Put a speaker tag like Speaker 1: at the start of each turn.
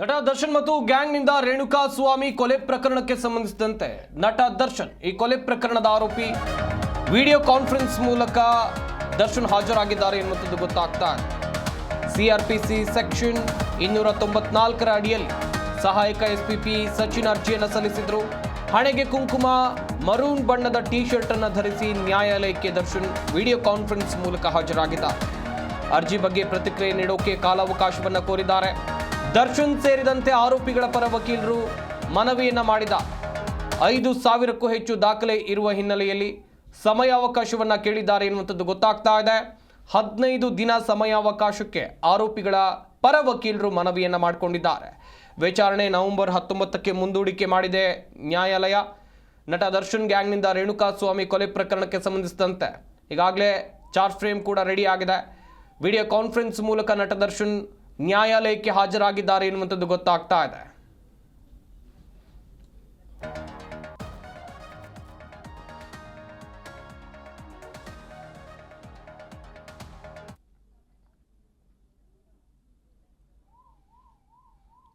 Speaker 1: ನಟ ದರ್ಶನ್ ಮತ್ತು ಗ್ಯಾಂಗ್ನಿಂದ ರೇಣುಕಾ ಸ್ವಾಮಿ ಕೊಲೆ ಪ್ರಕರಣಕ್ಕೆ ಸಂಬಂಧಿಸಿದಂತೆ ನಟ ದರ್ಶನ್ ಈ ಕೊಲೆ ಪ್ರಕರಣದ ಆರೋಪಿ ವಿಡಿಯೋ ಕಾನ್ಫರೆನ್ಸ್ ಮೂಲಕ ದರ್ಶನ್ ಹಾಜರಾಗಿದ್ದಾರೆ ಎನ್ನುವಂಥದ್ದು ಗೊತ್ತಾಗ್ತಾ ಸಿಆರ್ಪಿಸಿ ಸೆಕ್ಷನ್ ಇನ್ನೂರ ತೊಂಬತ್ನಾಲ್ಕರ ಅಡಿಯಲ್ಲಿ ಸಹಾಯಕ ಎಸ್ಪಿಪಿ ಸಚಿನ್ ಅರ್ಜಿಯನ್ನು ಸಲ್ಲಿಸಿದ್ರು. ಹಣೆಗೆ ಕುಂಕುಮ, ಮರೂನ್ ಬಣ್ಣದ ಟಿ ಶರ್ಟ್ ಅನ್ನು ಧರಿಸಿ ನ್ಯಾಯಾಲಯಕ್ಕೆ ದರ್ಶನ್ ವಿಡಿಯೋ ಕಾನ್ಫರೆನ್ಸ್ ಮೂಲಕ ಹಾಜರಾಗಿದ್ದಾರೆ. ಅರ್ಜಿ ಬಗ್ಗೆ ಪ್ರತಿಕ್ರಿಯೆ ನೀಡೋಕೆ ಕಾಲಾವಕಾಶವನ್ನು ಕೋರಿದ್ದಾರೆ. ದರ್ಶನ್ ಸೇರಿದಂತೆ ಆರೋಪಿಗಳ ಪರ ವಕೀಲರು ಮನವಿಯನ್ನು ಮಾಡಿದ. ಐದು ಸಾವಿರಕ್ಕೂ ಹೆಚ್ಚು ದಾಖಲೆ ಇರುವ ಹಿನ್ನೆಲೆಯಲ್ಲಿ ಸಮಯಾವಕಾಶವನ್ನು ಕೇಳಿದ್ದಾರೆ ಎನ್ನುವಂಥದ್ದು ಗೊತ್ತಾಗ್ತಾ ಇದೆ. ಹದಿನೈದು ದಿನ ಸಮಯಾವಕಾಶಕ್ಕೆ ಆರೋಪಿಗಳ ಪರ ವಕೀಲರು ಮನವಿಯನ್ನು ಮಾಡಿಕೊಂಡಿದ್ದಾರೆ. ವಿಚಾರಣೆ ನವೆಂಬರ್ ಹತ್ತೊಂಬತ್ತಕ್ಕೆ ಮುಂದೂಡಿಕೆ ಮಾಡಿದೆ ನ್ಯಾಯಾಲಯ. ನಟ ದರ್ಶನ್ ಗ್ಯಾಂಗ್ನಿಂದ ರೇಣುಕಾ ಸ್ವಾಮಿ ಕೊಲೆ ಪ್ರಕರಣಕ್ಕೆ ಸಂಬಂಧಿಸಿದಂತೆ ಈಗಾಗಲೇ ಚಾರ್ಜ್ ಫ್ರೇಮ್ ಕೂಡ ರೆಡಿ ಆಗಿದೆ. ವಿಡಿಯೋ ಕಾನ್ಫರೆನ್ಸ್ ಮೂಲಕ ನಟ ದರ್ಶನ್ ನ್ಯಾಯಾಲಯಕ್ಕೆ ಹಾಜರಾಗಿದ್ದಾರೆ ಎನ್ನುವಂಥದ್ದು ಗೊತ್ತಾಗ್ತಾ ಇದೆ.